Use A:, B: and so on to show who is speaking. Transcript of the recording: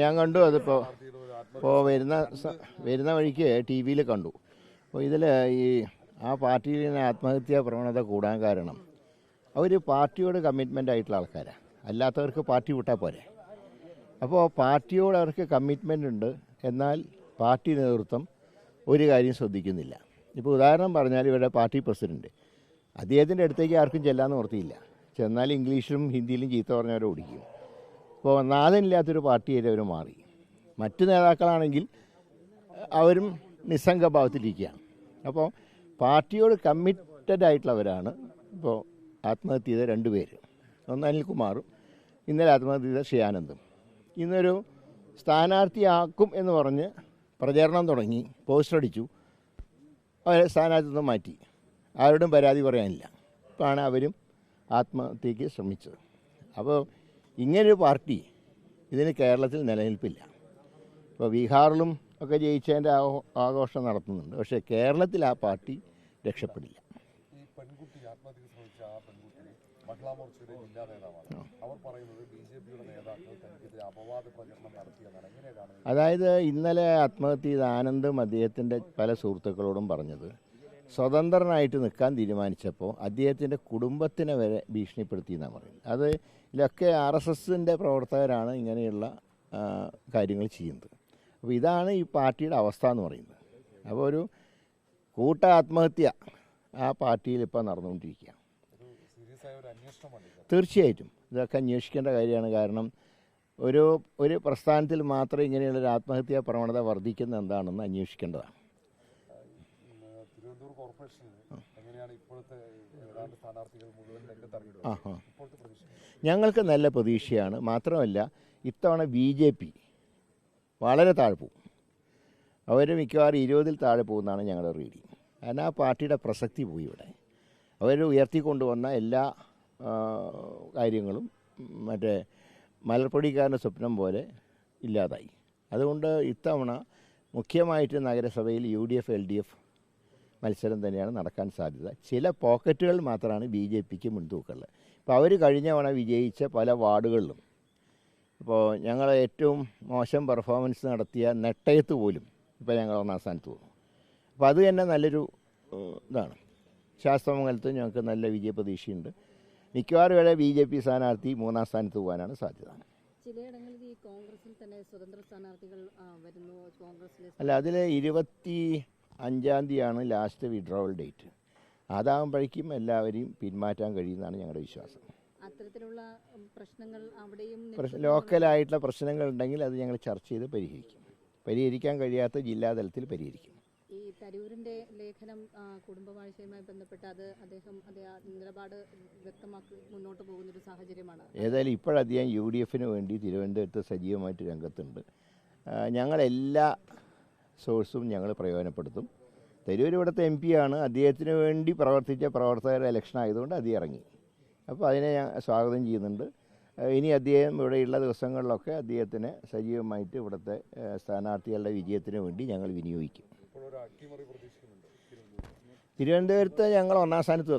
A: ഞാൻ കണ്ടു അതിപ്പോൾ ഇപ്പോൾ വരുന്ന വരുന്ന വഴിക്ക് ടി വിയിൽ കണ്ടു. അപ്പോൾ ഇതിൽ ഈ ആ പാർട്ടിയിൽ നിന്ന് ആത്മഹത്യാ പ്രവണത കൂടാൻ കാരണം അവർ പാർട്ടിയോട് കമ്മിറ്റ്മെന്റ് ആയിട്ടുള്ള ആൾക്കാരാണ് അല്ലാത്തവർക്ക് പാർട്ടി വിട്ടാൽ പോരെ. അപ്പോൾ പാർട്ടിയോട് അവർക്ക് കമ്മിറ്റ്മെന്റ് ഉണ്ട്. എന്നാൽ പാർട്ടി നേതൃത്വം ഒരു കാര്യം ശ്രദ്ധിക്കുന്നില്ല. ഇപ്പോൾ ഉദാഹരണം പറഞ്ഞാൽ ഇവിടെ പാർട്ടി പ്രസിഡന്റ്. അദ്ദേഹത്തിന്റെ അടുത്തേക്ക് ആർക്കും ചെല്ലാമെന്ന് ഓർത്തിയില്ല. ചെന്നാൽ ഇംഗ്ലീഷിലും ഹിന്ദിയിലും ചീത്ത പറഞ്ഞവരെ ഓടിക്കും. ഇപ്പോൾ നാഥനില്ലാത്തൊരു പാർട്ടിയായിട്ട് അവർ മാറി. മറ്റു നേതാക്കളാണെങ്കിൽ അവരും നിസ്സംഗഭാവത്തിലിരിക്കുകയാണ്. അപ്പോൾ പാർട്ടിയോട് കമ്മിറ്റഡ് ആയിട്ടുള്ളവരാണ് ഇപ്പോൾ ആത്മഹത്യ ചെയ്ത രണ്ട് പേര്. ഒന്ന് അനിൽകുമാറും ഇന്നലെ ആത്മഹത്യ ചെയ്ത ഷിയാനന്ദും ഇന്നൊരു സ്ഥാനാർത്ഥിയാക്കും എന്ന് പറഞ്ഞ് പ്രചരണം തുടങ്ങി പോസ്റ്റർ അടിച്ചു. അവരെ സ്ഥാനാർത്ഥിത്വം മാറ്റി. ആരോടും പരാതി പറയാനില്ല. ഇപ്പോഴാണ് അവരും ആത്മഹത്യക്ക് ശ്രമിച്ചത്. അപ്പോൾ ഇങ്ങനൊരു പാർട്ടി ഇതിന് കേരളത്തിൽ നിലനിൽപ്പില്ല. ഇപ്പോൾ ബീഹാറിലും ഒക്കെ ജയിച്ചതിന്റെ ആഘോ- ആഘോഷം നടത്തുന്നുണ്ട്. പക്ഷേ കേരളത്തിൽ ആ പാർട്ടി രക്ഷപ്പെടില്ല.
B: മഹിളാ മോർച്ചയുടെ ജില്ലാ നേതാവാണ്. അവർ പറയുന്നത് ബി ജെ പിയുടെ നേതാക്കൾ തനിക്കെതിരെ അപവാദ പ്രചരണം നടത്തിയെന്നാണ് എങ്ങനെ
A: അതായത് ഇന്നലെ ആത്മഹത്യ ചെയ്ത ആനന്ദും അദ്ദേഹത്തിന്റെ പല സുഹൃത്തുക്കളോടും പറഞ്ഞത്. സ്വതന്ത്രനായിട്ട് നിൽക്കാൻ തീരുമാനിച്ചപ്പോൾ അദ്ദേഹത്തിന്റെ കുടുംബത്തിനെ വരെ ഭീഷണിപ്പെടുത്തി എന്നാണ് പറയുന്നത്. അത് ഇതിലൊക്കെ ആർ എസ് എസിന്റെ പ്രവർത്തകരാണ് ഇങ്ങനെയുള്ള കാര്യങ്ങൾ ചെയ്യുന്നത്. അപ്പോൾ ഇതാണ് ഈ പാർട്ടിയുടെ അവസ്ഥ എന്ന് പറയുന്നത്. അപ്പോൾ ഒരു കൂട്ട ആത്മഹത്യ ആ പാർട്ടിയിൽ ഇപ്പോൾ
B: വേണ്ടി
A: തീർച്ചയായിട്ടും ഇതൊക്കെ അന്വേഷിക്കേണ്ട കാര്യമാണ്. കാരണം ഒരു ഒരു പ്രസ്ഥാനത്തിൽ മാത്രം ഇങ്ങനെയുള്ള ഒരു ആത്മഹത്യാ പ്രവണത വർദ്ധിക്കുന്ന എന്താണെന്ന് അന്വേഷിക്കേണ്ടതാണ്. ഞങ്ങൾക്ക് നല്ല പ്രതീക്ഷയാണ്. മാത്രമല്ല ഇത്തവണ ബി ജെ പി വളരെ താഴെ പോകും. അവർ മിക്കവാറും ഇരുപതിൽ താഴെ പോകുന്നതാണ് ഞങ്ങളുടെ റീഡിങ് കാരണം ആ പാർട്ടിയുടെ പ്രസക്തി പോയി ഇവിടെ. അവർ ഉയർത്തിക്കൊണ്ടുവന്ന എല്ലാ കാര്യങ്ങളും മറ്റേ മലർപ്പൊടിക്കാരന്റെ സ്വപ്നം പോലെ ഇല്ലാതായി. അതുകൊണ്ട് ഇത്തവണ മുഖ്യമായിട്ട് നഗരസഭയിൽ U D F L D F മത്സരം തന്നെയാണ് നടക്കാൻ സാധ്യത. ചില പോക്കറ്റുകൾ മാത്രമാണ് ബി ജെ പിക്ക് മുൻതൂക്കമുള്ളത്. ഇപ്പോൾ അവർ കഴിഞ്ഞ തവണ വിജയിച്ച പല വാർഡുകളിലും ഇപ്പോൾ ഞങ്ങൾ ഏറ്റവും മോശം പെർഫോമൻസ് നടത്തിയ നെട്ടയത്ത് പോലും ഇപ്പോൾ ഞങ്ങൾ ഒന്നാം സ്ഥാനത്ത് പോകുന്നു അപ്പോൾ അത് തന്നെ നല്ലൊരു ഇതാണ്. ശാസ്ത്രമംഗലത്ത് ഞങ്ങൾക്ക് നല്ല വിജയ പ്രതീക്ഷയുണ്ട് മിക്കവാറും വരെ ബി ജെ പി സ്ഥാനാർത്ഥി മൂന്നാം സ്ഥാനത്ത് പോകാനാണ് സാധ്യത.
C: ചിലയിടങ്ങളിൽ ഈ കോൺഗ്രസിൽ തന്നെ സ്വതന്ത്ര സ്ഥാനാർത്ഥികൾ വരുന്നു. കോൺഗ്രസിലെ
A: അല്ല അതിൽ ഇരുപത്തി അഞ്ചാം തീയതിയാണ് ലാസ്റ്റ് വിഡ്രോവൽ ഡേറ്റ് അതാകുമ്പോഴേക്കും എല്ലാവരെയും പിന്മാറ്റാൻ കഴിയുമെന്നാണ് ഞങ്ങളുടെ വിശ്വാസം.
C: അത്തരത്തിലുള്ള പ്രശ്നങ്ങൾ അവിടെയും
A: ലോക്കലായിട്ടുള്ള പ്രശ്നങ്ങൾ ഉണ്ടെങ്കിൽ അത് ഞങ്ങൾ ചർച്ച ചെയ്ത് പരിഹരിക്കും. പരിഹരിക്കാൻ കഴിയാത്ത ജില്ലാതലത്തിൽ പരിഹരിക്കും.
C: ഈ തരൂരിന്റെ ലേഖനം കുടുംബവാഴ്ചയുമായി ബന്ധപ്പെട്ട് അത് അദ്ദേഹം നിലപാട് വ്യക്തമാക്കി മുന്നോട്ട് പോകുന്ന ഒരു സാഹചര്യമാണ്.
A: ഏതായാലും ഇപ്പോഴധികം യു ഡി എഫിന് വേണ്ടി തിരുവനന്തപുരത്ത് സജീവമായിട്ട് രംഗത്തുണ്ട്. ഞങ്ങളെല്ലാ സോഴ്സും ഞങ്ങൾ പ്രയോജനപ്പെടുത്തും. തരൂർ ഇവിടുത്തെ എം പി ആണ്. അദ്ദേഹത്തിന് വേണ്ടി പ്രവർത്തിച്ച പ്രവർത്തകരുടെ ഇലക്ഷൻ ആയതുകൊണ്ട് അദ്ദേഹം ഇറങ്ങി. അപ്പോൾ അതിനെ ഞാൻ സ്വാഗതം ചെയ്യുന്നുണ്ട്. ഇനി അദ്ദേഹം ഇവിടെയുള്ള ദിവസങ്ങളിലൊക്കെ അദ്ദേഹത്തിന് സജീവമായിട്ട് ഇവിടുത്തെ സ്ഥാനാർത്ഥികളുടെ വിജയത്തിന് വേണ്ടി ഞങ്ങൾ വിനിയോഗിക്കും.
B: തിരുവനന്തപുരത്ത്
A: ഞങ്ങൾ ഒന്നാം സ്ഥാനത്ത്